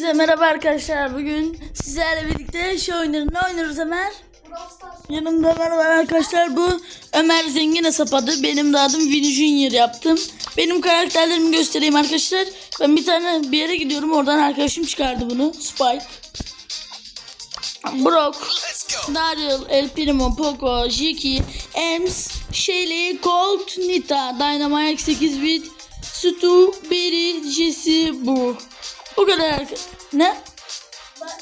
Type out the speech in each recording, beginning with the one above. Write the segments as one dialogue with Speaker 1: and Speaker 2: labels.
Speaker 1: Hepinize merhaba arkadaşlar. Bugün sizlerle birlikte oynarız. Ne oynarız Ömer? Yanımda var arkadaşlar. Bu Ömer zengin hesap adı. Benim de adım Vini Junior yaptım. Benim karakterlerimi göstereyim arkadaşlar. Ben bir tane bir yere gidiyorum. Oradan arkadaşım çıkardı bunu. Spike. Brock. Daryl, El Primo, Poco, Jiki, Ems, Shelly, Colt, Nita, Dynamite 8 bit, Stu, Berry, Jesse, bu. Bu kadar. Ne?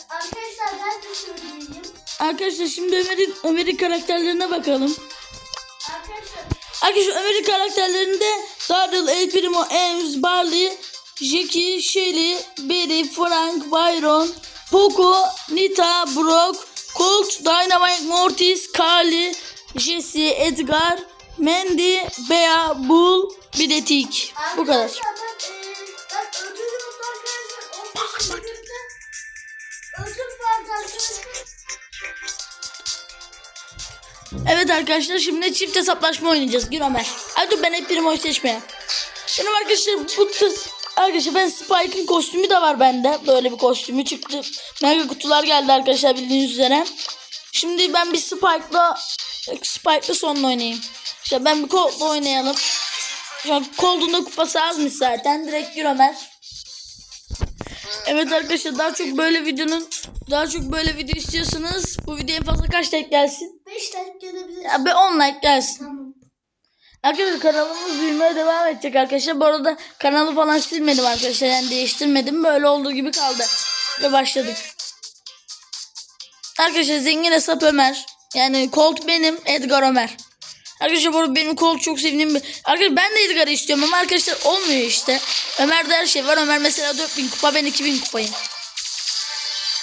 Speaker 2: Arkadaşlar ben de söyleyeyim.
Speaker 1: Arkadaşlar şimdi Ömer'in Ömer'in karakterlerine bakalım.
Speaker 2: Arkadaşlar
Speaker 1: Arkadaşlar Ömer'in karakterlerinde Daryl, El Primo, Ems, Barley, Jackie, Shelly, Berry, Frank, Byron, Poco, Nita, Brock, Colt, Dynamite, Mortis, Carly, Jesse, Edgar, Mandy, Bea, Bull, bir de Tik. Bu kadar. Evet arkadaşlar şimdi çift hesaplaşma oynayacağız. Gir Ömer. Hadi dur ben hep primo seçmeye. Benim arkadaşlar bu Arkadaşlar ben Spike'ın kostümü de var bende. Böyle bir kostümü çıktı. Mega kutular geldi arkadaşlar bildiğiniz üzere. Şimdi ben bir Spike'la Spike'la sonla oynayayım. İşte ben bir Colt'la oynayalım. Şu da kupası azmış zaten. Direkt gir Ömer. Evet arkadaşlar daha çok böyle videonun daha çok böyle video istiyorsanız bu videoya fazla kaç like gelsin?
Speaker 2: 5 dakika gelebilir.
Speaker 1: Ya bir 10 like gelsin.
Speaker 2: Tamam.
Speaker 1: Arkadaşlar kanalımız büyümeye devam edecek arkadaşlar. Bu arada kanalı falan silmedim arkadaşlar. Yani değiştirmedim. Böyle olduğu gibi kaldı. Ve başladık. Arkadaşlar zengin hesap Ömer. Yani Colt benim. Edgar Ömer. Arkadaşlar bu arada benim Colt çok sevdiğim bir... Arkadaşlar ben de Edgar'ı istiyorum ama arkadaşlar olmuyor işte. Ömer'de her şey var. Ömer mesela 4000 kupa ben 2000 kupayım.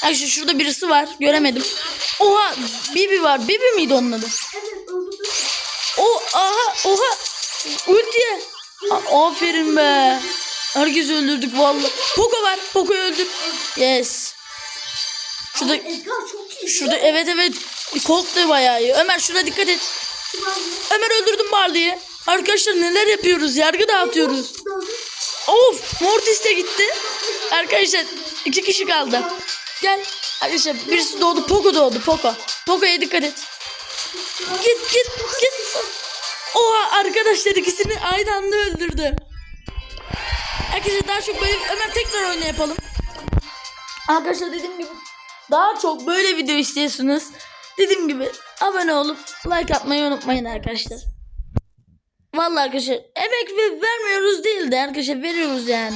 Speaker 1: Arkadaşlar şurada birisi var. Göremedim. Oha Bibi var. Bibi miydi onun adı?
Speaker 2: Evet öldürdüm.
Speaker 1: O aha oha ultiye. A- Aferin be. Herkes öldürdük vallahi. Poco var. Poco'yu öldür. Yes. Şurada
Speaker 2: Edgar çok iyi.
Speaker 1: şurada evet evet. Colt da bayağı iyi. Ömer şuna dikkat et. Ömer öldürdüm Barley'i. Arkadaşlar neler yapıyoruz? Yargı dağıtıyoruz. Of Mortis de gitti. Arkadaşlar iki kişi kaldı. Gel. Arkadaşlar birisi doğdu. Poco doğdu. Poco. Poco'ya dikkat et. Git git git. Oha arkadaşlar ikisini aynı anda öldürdü. Arkadaşlar daha çok böyle Ömer tekrar oyna yapalım. Arkadaşlar dediğim gibi daha çok böyle video istiyorsunuz. Dediğim gibi abone olup like atmayı unutmayın arkadaşlar. Vallahi arkadaşlar emek ve vermiyoruz değil de arkadaşlar veriyoruz yani.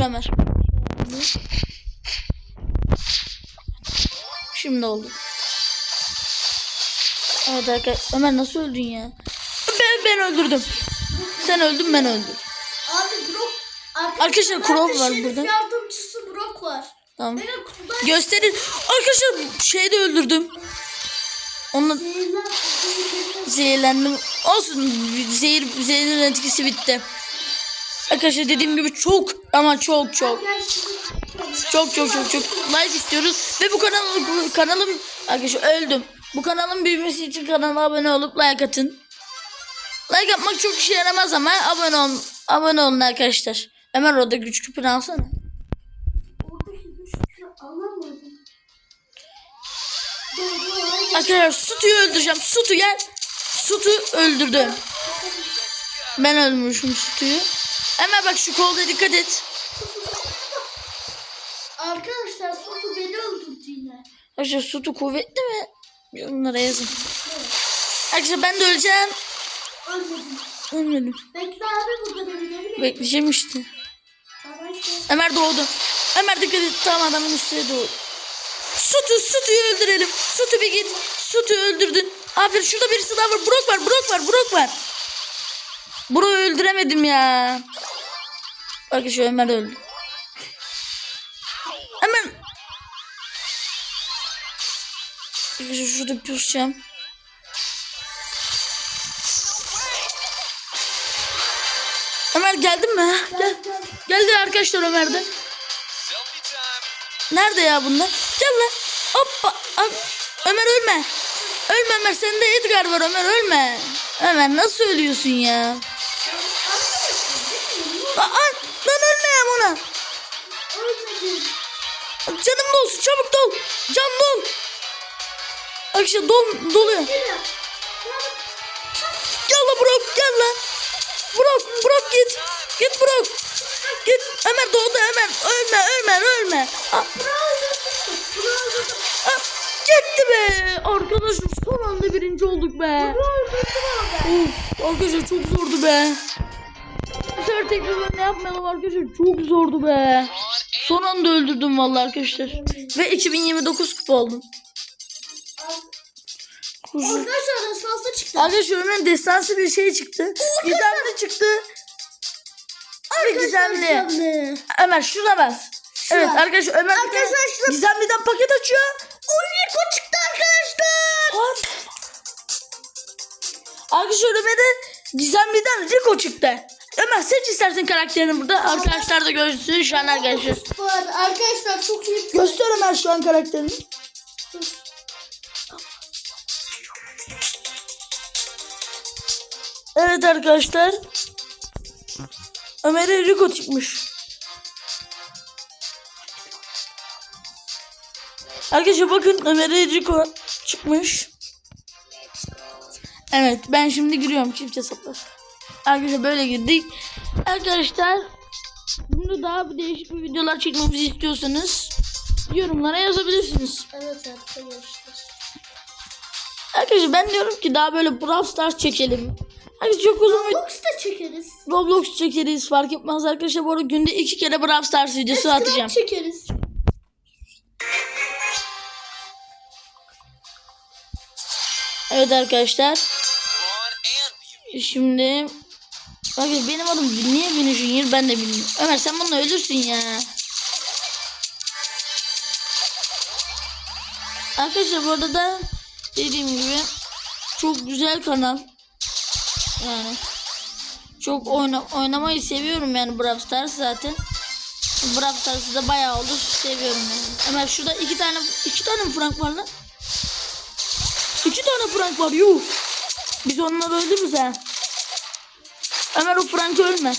Speaker 1: Dur Ömer. Şimdi oldu. Evet arkadaşlar Ömer nasıl öldün ya? Ben, ben öldürdüm. Sen öldün ben öldüm.
Speaker 2: Abi Brock.
Speaker 1: Arkadaşlar, Crow var burada.
Speaker 2: yardımcısı Brock var.
Speaker 1: Tamam.
Speaker 2: Kutudan
Speaker 1: Gösterin. Arkadaşlar şeyde öldürdüm. Onunla
Speaker 2: zehirlen. zehirlen-
Speaker 1: zehirlendim. Olsun zehir zehirin etkisi bitti. Arkadaşlar dediğim gibi çok ama çok çok çok çok çok çok like istiyoruz ve bu kanal kanalım arkadaşlar öldüm. Bu kanalın büyümesi için kanala abone olup like atın. Like atmak çok işe yaramaz ama abone olun abone olun arkadaşlar. Ömer orada güç küpünü alsana. Arkadaşlar Sutu'yu öldüreceğim. Sutu gel. Sutu öldürdüm. Ben öldürmüşüm Sutu'yu. Hemen bak şu kolda dikkat et.
Speaker 2: Arkadaşlar Sotu beni öldürdü yine.
Speaker 1: Arkadaşlar Sutu kuvvetli mi? Yorumlara yazın. Arkadaşlar ben de öleceğim.
Speaker 2: Ölmedim.
Speaker 1: Ölmedim.
Speaker 2: Bekle abi burada beni.
Speaker 1: Bekleyeceğim işte.
Speaker 2: Tamam.
Speaker 1: Ömer doğdu. Ömer dikkat et. Tam adamın üstüne doğdu. Sutu, Sutu'yu öldürelim. Sutu bir git. Sutu öldürdün. Aferin şurada birisi daha var. Brock var, Brock var, Brock var. Brock'u öldüremedim ya. Arkadaşlar Ömer öldü. Hemen. Arkadaşlar şurada pusacağım. Ömer geldin mi? Gel. Geldi arkadaşlar Ömer de.
Speaker 3: Selfie time.
Speaker 1: Nerede ya bunlar? Gel lan. Hoppa. Ömer ölme. Ölme Ömer. Sende Edgar var Ömer ölme. Ömer nasıl ölüyorsun ya? Aa,
Speaker 2: Ölmedim.
Speaker 1: Canım dolsun çabuk dol. Can dol. Arkadaşlar dol, doluyor. Gel la Burak gel la. Burak Burak git. Git Burak. Git. Ömer doğdu Ömer. Ölme Ömer ölme. Aa, aa, gitti be. Arkadaşlar son anda birinci olduk be. Of arkadaşlar çok zordu be. Sefer tekrar ne yapmayalım arkadaşlar çok zordu be. Son anda öldürdüm vallahi arkadaşlar. Ve 2029 kupa oldum. Kuzu.
Speaker 2: Arkadaşlar esansı çıktı.
Speaker 1: Arkadaşlar Ömer'in destansı bir şey çıktı. Gizemli çıktı. Ve gizemli.
Speaker 2: Gizemli.
Speaker 1: Ömer şuna bas. Evet arkadaşlar Ömer bir tane
Speaker 2: Arkadaşlar şuna-
Speaker 1: Gizemli'den paket açıyor.
Speaker 2: Ulriko çıktı arkadaşlar.
Speaker 1: Arkadaşlar Ömer'e Gizemli'den Rico çıktı. Ömer seç istersen karakterini burada. Arkadaşlar da görsün şu an arkadaşlar.
Speaker 2: Bu arada arkadaşlar çok iyi.
Speaker 1: Göster Ömer şu an karakterini. Evet arkadaşlar. Ömer'e Rico çıkmış. Arkadaşlar bakın Ömer'e Rico çıkmış. Evet ben şimdi giriyorum çift hesaplar. Arkadaşlar böyle girdik. Arkadaşlar bunu daha bir değişik bir videolar çekmemizi istiyorsanız yorumlara yazabilirsiniz.
Speaker 2: Evet arkadaşlar.
Speaker 1: Arkadaşlar ben diyorum ki daha böyle Brawl Stars çekelim. Arkadaşlar çok uzun
Speaker 2: Box da çekeriz.
Speaker 1: Roblox çekeriz fark etmez arkadaşlar. Bu arada günde iki kere Brawl Stars videosu
Speaker 2: Eskiden
Speaker 1: atacağım.
Speaker 2: çekeriz.
Speaker 1: Evet arkadaşlar. Şimdi Arkadaşlar benim adım niye Vinny Junior ben de bilmiyorum. Ömer sen bununla ölürsün ya. Arkadaşlar bu arada da dediğim gibi çok güzel kanal. Yani çok oyna oynamayı seviyorum yani Brawl Stars zaten. Brawl Stars'ı da bayağı oldu seviyorum yani. Ömer şurada iki tane iki tane mi frank var lan? İki tane frank var yuh. Biz onları öldürürüz ha. Ömer o Frank'ı ölme.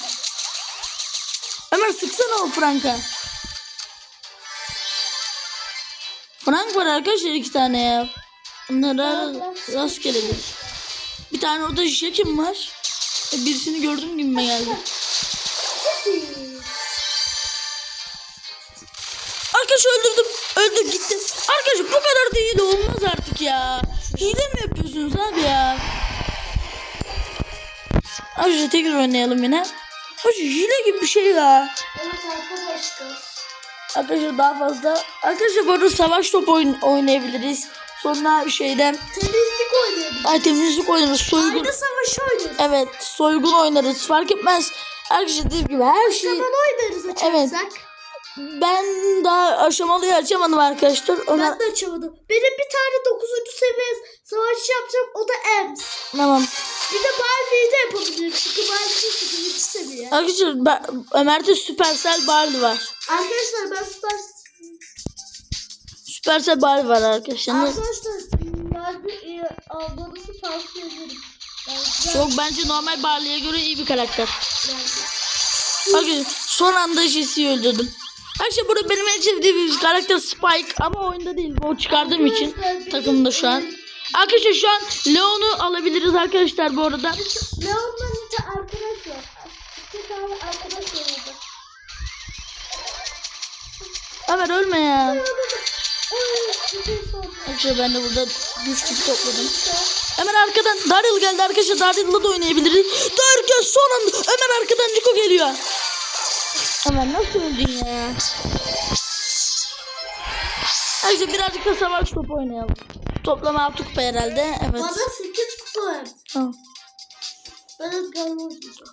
Speaker 1: Ömer sıksana o Frank'a. Frank var arkadaşlar iki tane ya. Bunlara rastgeledir. Bir tane orada Jack'im var. E, Birisini gördüm gibime geldi. Arkadaşlar öldürdüm. Öldü gitti. Arkadaşlar bu kadar da hile olmaz artık ya. Hile mi yapıyorsunuz abi ya? Arkadaşlar tekrar oynayalım yine. Arkadaşlar hile gibi bir şey ya.
Speaker 2: Evet arkadaşlar.
Speaker 1: Arkadaşlar daha fazla. Arkadaşlar bu arada savaş topu oyun oynayabiliriz. Sonra şeyden
Speaker 2: Temizlik oynayalım.
Speaker 1: ay temizlik oynarız. Soygun.
Speaker 2: Aynı savaşı oynarız.
Speaker 1: Evet soygun oynarız. Fark etmez. Arkadaşlar dediğim gibi her şey.
Speaker 2: Zaman oynarız
Speaker 1: Evet.
Speaker 2: açarsak.
Speaker 1: Ben daha aşamalıyı açamadım arkadaşlar. Ona...
Speaker 2: Ben de açamadım. Benim bir tane 9. seviye savaş yapacağım. O da Ems.
Speaker 1: Tamam.
Speaker 2: Bir de Barbie'yi de yapabilirim. Çünkü Barbie'de 8. seviye.
Speaker 1: Arkadaşlar ben, Ömer'de Süpersel Barley var.
Speaker 2: Arkadaşlar ben süper...
Speaker 1: Süpersel Barley var arkadaşlar.
Speaker 2: Arkadaşlar Barbie e, almanızı tavsiye ederim. Yani
Speaker 1: Çok bence normal Barley'e göre iyi bir karakter. Arkadaşlar son anda Jesse'yi öldürdüm. Arkadaşlar burada benim en sevdiğim karakter Spike ama oyunda değil. O çıkardığım için takımda şu an. Arkadaşlar şu an Leon'u alabiliriz arkadaşlar bu arada.
Speaker 2: Leon'dan iki arkadaş var. İki tane arkadaş var.
Speaker 1: Ömer ölme ya. Arkadaşlar ben de burada güç gibi topladım. Hemen arkadan Daryl geldi arkadaşlar. Daryl'la da oynayabiliriz. Derken son anda Ömer arkadan Rico geliyor. Ömer nasıl öldün ya? Arkadaşlar birazcık da savaş topu oynayalım. Toplama altı kupa herhalde. Evet.
Speaker 2: Bana 8 kupa ver.
Speaker 1: Tamam.
Speaker 2: Ben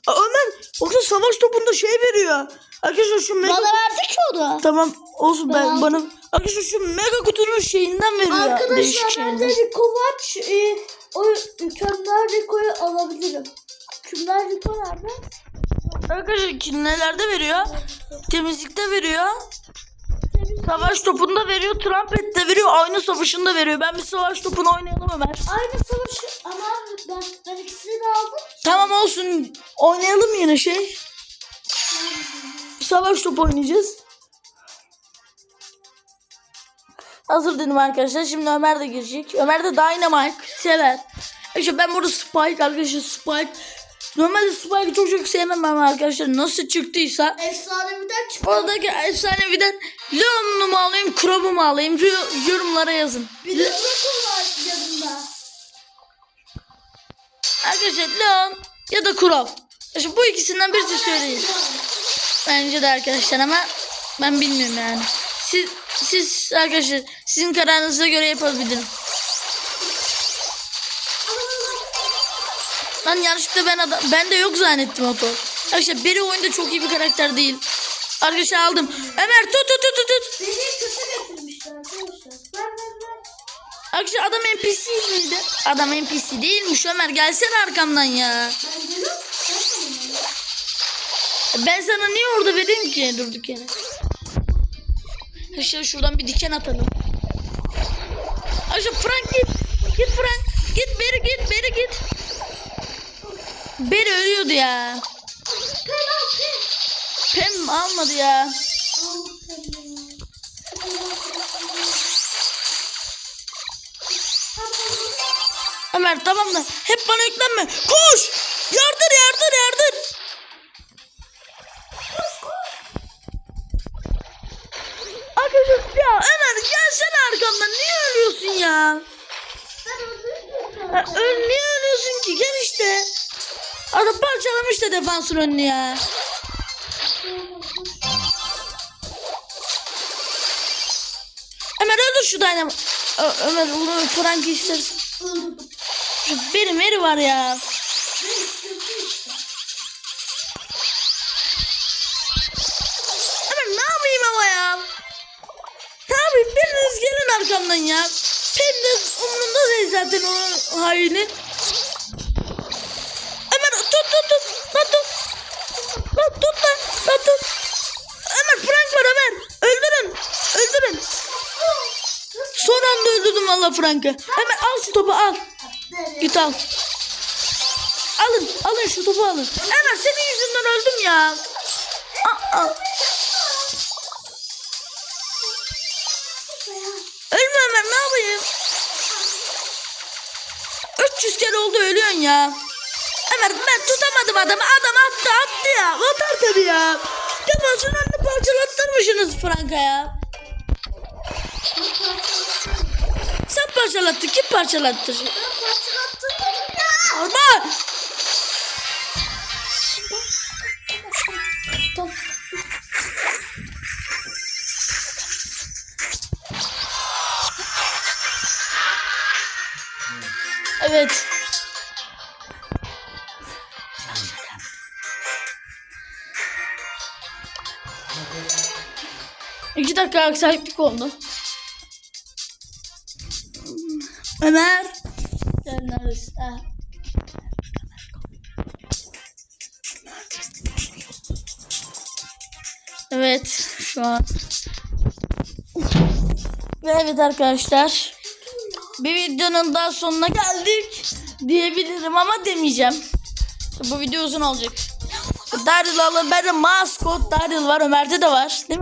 Speaker 1: Ömer yoksa savaş topunda şey veriyor. Arkadaşlar şu mega...
Speaker 2: verdi ki o da.
Speaker 1: Tamam olsun ben,
Speaker 2: Ben
Speaker 1: bana... Arkadaşlar şu mega kutunun şeyinden veriyor.
Speaker 2: Arkadaşlar bende
Speaker 1: şeyinden.
Speaker 2: Rico. Şu, E, o Künder Rico'yu alabilirim. Künder Rico nerede?
Speaker 1: Arkadaşlar ki nelerde veriyor? Temizlikte veriyor. Savaş topunda veriyor. Trumpet'te veriyor. Aynı savaşında veriyor. Ben bir savaş topunu oynayalım Ömer.
Speaker 2: Aynı savaşı ama ben Ben, ben ikisini de aldım.
Speaker 1: Tamam olsun. Oynayalım yine şey. Savaş topu oynayacağız. Hazır dedim arkadaşlar. Şimdi Ömer de girecek. Ömer de Dynamite sever. İşte ben burada Spike arkadaşlar Spike. Normalde Spike'ı çok çok sevmem ama arkadaşlar nasıl çıktıysa
Speaker 2: Efsaneviden çıktı.
Speaker 1: oradaki efsaneviden Leon'u mu alayım Crow'u mu alayım Yor- yorumlara yazın.
Speaker 2: Bir de var yanında.
Speaker 1: Arkadaşlar Leon ya da Crow. İşte bu ikisinden birisi söyleyin. Bence de arkadaşlar ama ben bilmiyorum yani. Siz, siz arkadaşlar sizin kararınıza göre yapabilirim. Lan yanlışlıkla ben adam ben de yok zannettim oto. Arkadaşlar biri oyunda çok iyi bir karakter değil. Arkadaşlar aldım. Ömer tut tut tut tut.
Speaker 2: Beni kötü getirmişler arkadaşlar. Ver ver ver.
Speaker 1: Arkadaşlar adam NPC miydi? Adam NPC değilmiş Ömer gelsene arkamdan ya.
Speaker 2: Ben.
Speaker 1: Ben sana niye orada vereyim ki durduk yere? Arkadaşlar şuradan bir diken atalım. Arkadaşlar Frank git. Git Frank. Git beri git beri git. Beri ölüyordu ya. Pem almadı ya. Ömer tamam da hep bana yüklenme. Koş. Adam parçalamış da defansın önünü ya. Ömer öldür şu dynamo. Ö- Ömer bunu Frank istersin. Şu beri meri var ya. Ömer ne yapayım ama ya? Yapayım biriniz gelin arkamdan ya. Hem de umurunda değil zaten o haini. Öldürdüm valla Frank'ı. Hemen al şu topu al. Git al. Alın. Alın şu topu alın. Ömer senin yüzünden öldüm ya. Aa, aa. Ölme Ömer ne yapayım? 300 kere oldu ölüyorsun ya. Ömer ben tutamadım adamı. Adam attı attı ya. Atar tabii ya. Defansın önünü parçalattırmışsınız Frank'a ya. Sen parçalattın. Kim parçalattı? Tamam. Evet. İki dakika aksaklık oldu. Ömer. Neredesin? Ha. Evet şu an. Ve evet arkadaşlar. Bir videonun daha sonuna geldik diyebilirim ama demeyeceğim. Bu video uzun olacak. Daryl alın. Bende maskot Daryl var. Ömer'de de var. Değil mi?